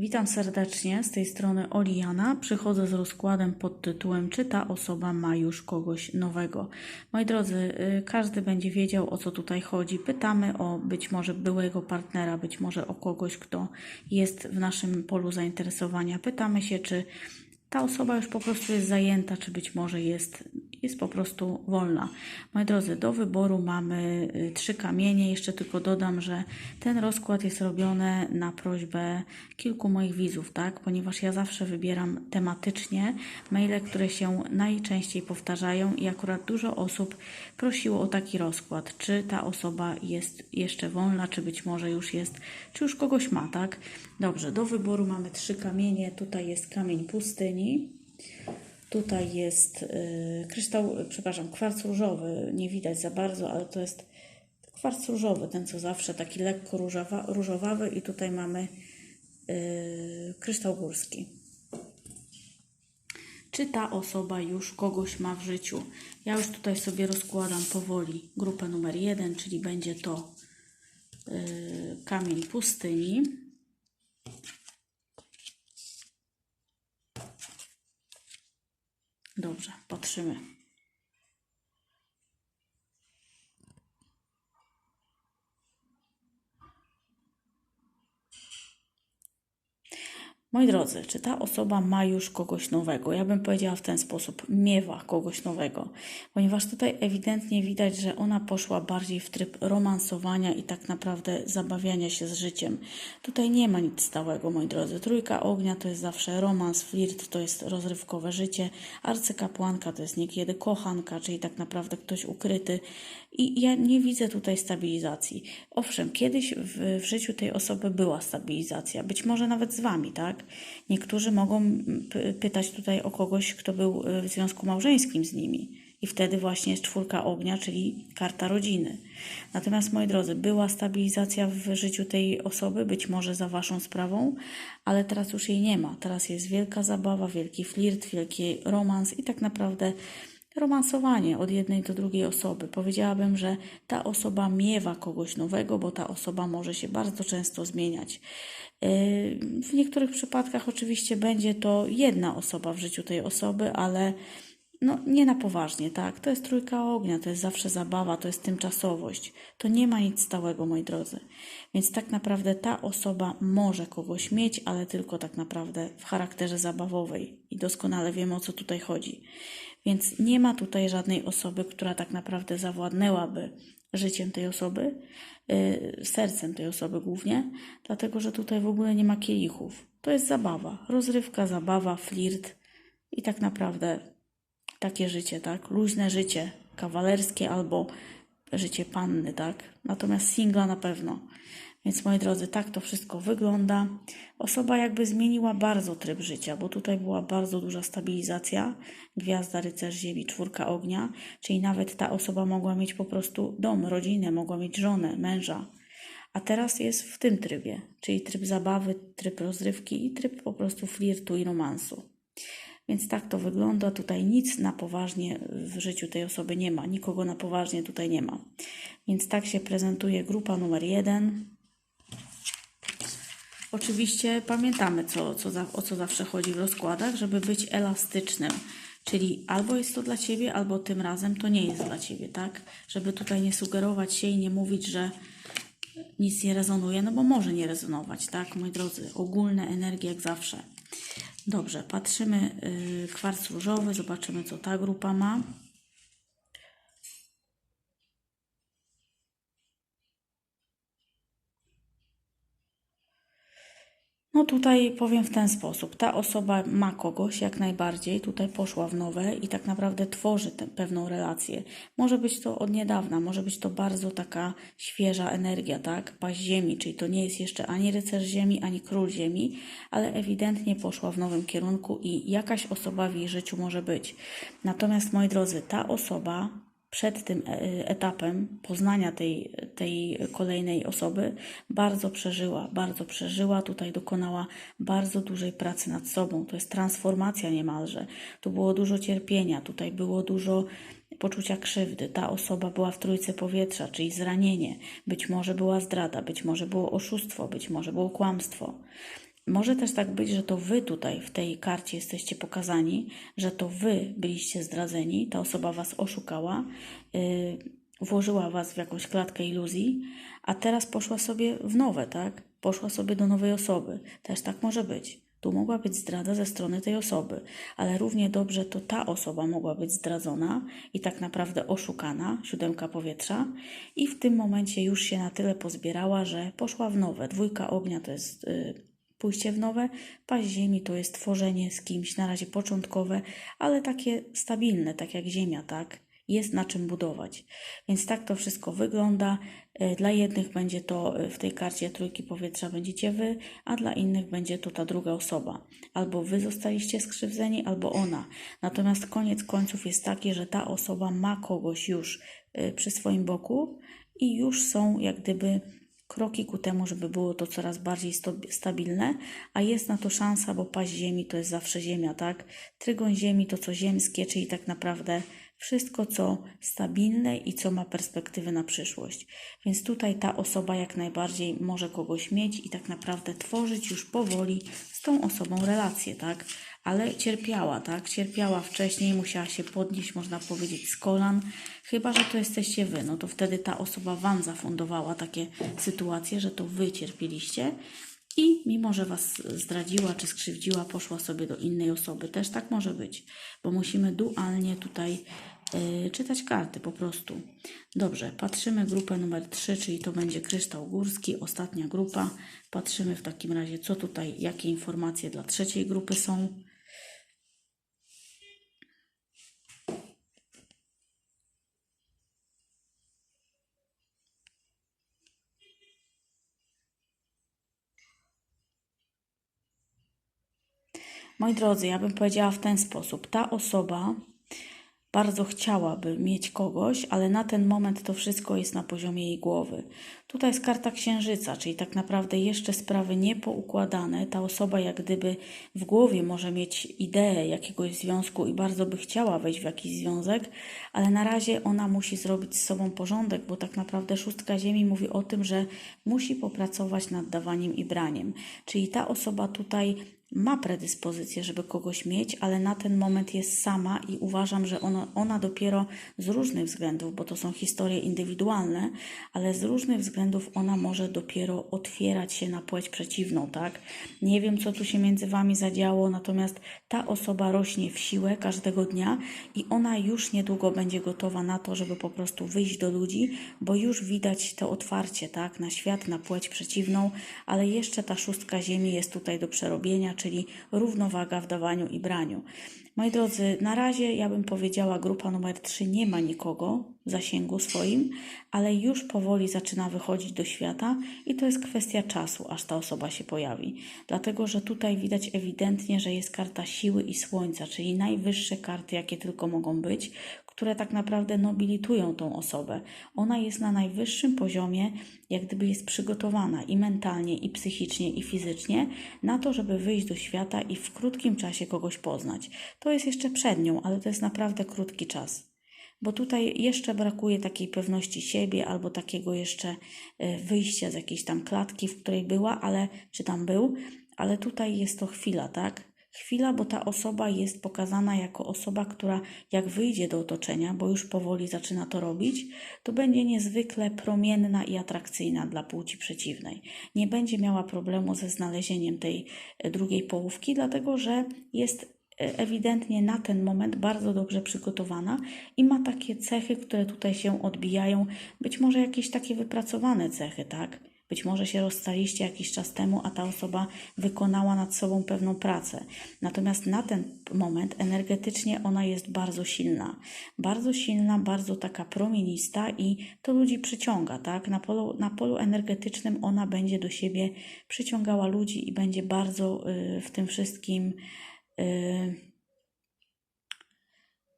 Witam serdecznie, z tej strony Oliana. Przychodzę z rozkładem pod tytułem Czy ta osoba ma już kogoś nowego? Moi drodzy, y, każdy będzie wiedział o co tutaj chodzi. Pytamy o być może byłego partnera, być może o kogoś, kto jest w naszym polu zainteresowania. Pytamy się, czy ta osoba już po prostu jest zajęta, czy być może jest, jest po prostu wolna. Moi drodzy, do wyboru mamy y, trzy kamienie. Jeszcze tylko dodam, że ten rozkład jest robiony na prośbę kilku moich widzów, tak? Ponieważ ja zawsze wybieram tematycznie maile, które się najczęściej powtarzają i akurat dużo osób prosiło o taki rozkład. Czy ta osoba jest jeszcze wolna, czy być może już jest, czy już kogoś ma, tak? Dobrze, do wyboru mamy trzy kamienie. Tutaj jest kamień pustyni. Tutaj jest y, kryształ, y, przepraszam, kwarc różowy. Nie widać za bardzo, ale to jest kwarc różowy, ten co zawsze, taki lekko różowa, różowawy. I tutaj mamy y, kryształ górski. Czy ta osoba już kogoś ma w życiu? Ja już tutaj sobie rozkładam powoli grupę numer jeden, czyli będzie to y, kamień pustyni. Dobrze, patrzymy. Moi drodzy, czy ta osoba ma już kogoś nowego? Ja bym powiedziała w ten sposób: miewa kogoś nowego, ponieważ tutaj ewidentnie widać, że ona poszła bardziej w tryb romansowania i tak naprawdę zabawiania się z życiem. Tutaj nie ma nic stałego, moi drodzy. Trójka ognia to jest zawsze romans, flirt to jest rozrywkowe życie, arcykapłanka to jest niekiedy kochanka, czyli tak naprawdę ktoś ukryty. I ja nie widzę tutaj stabilizacji. Owszem, kiedyś w, w życiu tej osoby była stabilizacja, być może nawet z wami, tak? Niektórzy mogą pytać tutaj o kogoś, kto był y, w związku małżeńskim z nimi. I wtedy właśnie jest czwórka ognia, czyli karta rodziny. Natomiast, moi drodzy, była stabilizacja w życiu tej osoby, być może za waszą sprawą, ale teraz już jej nie ma. Teraz jest wielka zabawa, wielki flirt, wielki romans i tak naprawdę romansowanie od jednej do drugiej osoby. Powiedziałabym, że ta osoba miewa kogoś nowego, bo ta osoba może się bardzo często zmieniać. Yy, W niektórych przypadkach oczywiście będzie to jedna osoba w życiu tej osoby, ale no, nie na poważnie, tak? To jest trójka ognia, to jest zawsze zabawa, to jest tymczasowość. To nie ma nic stałego, moi drodzy. Więc tak naprawdę ta osoba może kogoś mieć, ale tylko tak naprawdę w charakterze zabawowej. I doskonale wiemy, o co tutaj chodzi. Więc nie ma tutaj żadnej osoby, która tak naprawdę zawładnęłaby życiem tej osoby, yy, sercem tej osoby głównie, dlatego że tutaj w ogóle nie ma kielichów. To jest zabawa, rozrywka, zabawa, flirt i tak naprawdę takie życie, tak? Luźne życie, kawalerskie albo życie panny, tak? Natomiast singla na pewno. Więc moi drodzy, tak to wszystko wygląda. Osoba jakby zmieniła bardzo tryb życia, bo tutaj była bardzo duża stabilizacja. Gwiazda, rycerz ziemi, czwórka ognia, czyli nawet ta osoba mogła mieć po prostu dom, rodzinę, mogła mieć żonę, męża. A teraz jest w tym trybie, czyli tryb zabawy, tryb rozrywki i tryb po prostu flirtu i romansu. Więc tak to wygląda. Tutaj nic na poważnie w życiu tej osoby nie ma. Nikogo na poważnie tutaj nie ma. Więc tak się prezentuje grupa numer jeden. Oczywiście pamiętamy, co, co za, o co zawsze chodzi w rozkładach, żeby być elastycznym. Czyli albo jest to dla Ciebie, albo tym razem to nie jest dla Ciebie, tak? Żeby tutaj nie sugerować się i nie mówić, że nic nie rezonuje, no bo może nie rezonować, tak, moi drodzy? Ogólne energie jak zawsze. Dobrze, patrzymy yy, kwarc różowy, zobaczymy, co ta grupa ma. No tutaj powiem w ten sposób. Ta osoba ma kogoś jak najbardziej, tutaj poszła w nowe i tak naprawdę tworzy tę pewną relację. Może być to od niedawna, może być to bardzo taka świeża energia, tak? Paść ziemi, czyli to nie jest jeszcze ani rycerz ziemi, ani król ziemi, ale ewidentnie poszła w nowym kierunku i jakaś osoba w jej życiu może być. Natomiast moi drodzy, ta osoba przed tym e, etapem poznania tej, tej kolejnej osoby bardzo przeżyła, bardzo przeżyła, tutaj dokonała bardzo dużej pracy nad sobą. To jest transformacja niemalże. Tu było dużo cierpienia, tutaj było dużo poczucia krzywdy. Ta osoba była w trójce powietrza, czyli zranienie. Być może była zdrada, być może było oszustwo, być może było kłamstwo. Może też tak być, że to wy tutaj w tej karcie jesteście pokazani, że to wy byliście zdradzeni, ta osoba was oszukała, yy, włożyła was w jakąś klatkę iluzji, a teraz poszła sobie w nowe, tak? Poszła sobie do nowej osoby. Też tak może być. Tu mogła być zdrada ze strony tej osoby, ale równie dobrze to ta osoba mogła być zdradzona i tak naprawdę oszukana, siódemka powietrza, i w tym momencie już się na tyle pozbierała, że poszła w nowe. Dwójka ognia to jest y, pójście w nowe, paść ziemi to jest tworzenie z kimś, na razie początkowe, ale takie stabilne, tak jak ziemia, tak? Jest na czym budować. Więc tak to wszystko wygląda. Y, Dla jednych będzie to y, w tej karcie trójki powietrza będziecie wy, a dla innych będzie to ta druga osoba. Albo wy zostaliście skrzywdzeni, albo ona. Natomiast koniec końców jest taki, że ta osoba ma kogoś już y, przy swoim boku i już są jak gdyby kroki ku temu, żeby było to coraz bardziej stabilne, a jest na to szansa, bo paść ziemi to jest zawsze ziemia, tak? Trygon ziemi to co ziemskie, czyli tak naprawdę wszystko, co stabilne i co ma perspektywy na przyszłość. Więc tutaj ta osoba jak najbardziej może kogoś mieć i tak naprawdę tworzyć już powoli z tą osobą relację, tak? Ale cierpiała, tak? Cierpiała wcześniej, musiała się podnieść, można powiedzieć, z kolan. Chyba, że to jesteście wy, no to wtedy ta osoba wam zafundowała takie sytuacje, że to wy cierpieliście. I mimo, że was zdradziła czy skrzywdziła, poszła sobie do innej osoby. Też tak może być, bo musimy dualnie tutaj y, czytać karty po prostu. Dobrze, patrzymy grupę numer 3, czyli to będzie kryształ górski, ostatnia grupa. Patrzymy w takim razie, co tutaj, jakie informacje dla trzeciej grupy są. Moi drodzy, ja bym powiedziała w ten sposób. Ta osoba bardzo chciałaby mieć kogoś, ale na ten moment to wszystko jest na poziomie jej głowy. Tutaj jest karta księżyca, czyli tak naprawdę jeszcze sprawy niepoukładane. Ta osoba jak gdyby w głowie może mieć ideę jakiegoś związku i bardzo by chciała wejść w jakiś związek, ale na razie ona musi zrobić z sobą porządek, bo tak naprawdę szóstka ziemi mówi o tym, że musi popracować nad dawaniem i braniem. Czyli ta osoba tutaj ma predyspozycję, żeby kogoś mieć, ale na ten moment jest sama i uważam, że ona, ona dopiero z różnych względów, bo to są historie indywidualne, ale z różnych względów ona może dopiero otwierać się na płeć przeciwną, tak? Nie wiem, co tu się między wami zadziało, natomiast ta osoba rośnie w siłę każdego dnia i ona już niedługo będzie gotowa na to, żeby po prostu wyjść do ludzi, bo już widać to otwarcie, tak? Na świat, na płeć przeciwną, ale jeszcze ta szóstka ziemi jest tutaj do przerobienia, czyli równowaga w dawaniu i braniu. Moi drodzy, na razie ja bym powiedziała, grupa numer 3 nie ma nikogo w zasięgu swoim, ale już powoli zaczyna wychodzić do świata i to jest kwestia czasu, aż ta osoba się pojawi. Dlatego, że tutaj widać ewidentnie, że jest karta siły i słońca, czyli najwyższe karty, jakie tylko mogą być, które tak naprawdę nobilitują tą osobę. Ona jest na najwyższym poziomie, jak gdyby jest przygotowana i mentalnie, i psychicznie, i fizycznie na to, żeby wyjść do świata i w krótkim czasie kogoś poznać. To jest jeszcze przed nią, ale to jest naprawdę krótki czas. Bo tutaj jeszcze brakuje takiej pewności siebie albo takiego jeszcze e, wyjścia z jakiejś tam klatki, w której była, ale czy tam był, ale tutaj jest to chwila, tak? Chwila, bo ta osoba jest pokazana jako osoba, która jak wyjdzie do otoczenia, bo już powoli zaczyna to robić, to będzie niezwykle promienna i atrakcyjna dla płci przeciwnej. Nie będzie miała problemu ze znalezieniem tej e, drugiej połówki, dlatego że jest e, ewidentnie na ten moment bardzo dobrze przygotowana i ma takie cechy, które tutaj się odbijają, być może jakieś takie wypracowane cechy, tak? Być może się rozstaliście jakiś czas temu, a ta osoba wykonała nad sobą pewną pracę. Natomiast na ten moment energetycznie ona jest bardzo silna. Bardzo silna, bardzo taka promienista i to ludzi przyciąga, tak? Na polu, na polu energetycznym ona będzie do siebie przyciągała ludzi i będzie bardzo y, w tym wszystkim. Y,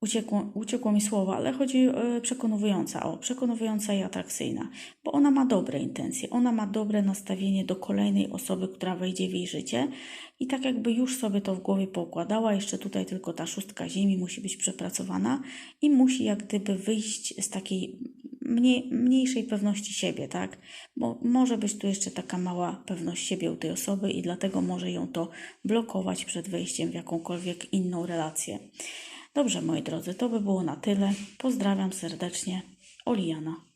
Uciekło, uciekło mi słowo, ale chodzi e, przekonująca, o, przekonująca i atrakcyjna, bo ona ma dobre intencje, ona ma dobre nastawienie do kolejnej osoby, która wejdzie w jej życie i tak jakby już sobie to w głowie poukładała, jeszcze tutaj tylko ta szóstka ziemi musi być przepracowana i musi jak gdyby wyjść z takiej mniej, mniejszej pewności siebie, tak? Bo może być tu jeszcze taka mała pewność siebie u tej osoby i dlatego może ją to blokować przed wejściem w jakąkolwiek inną relację. Dobrze, moi drodzy, to by było na tyle. Pozdrawiam serdecznie. Oliana.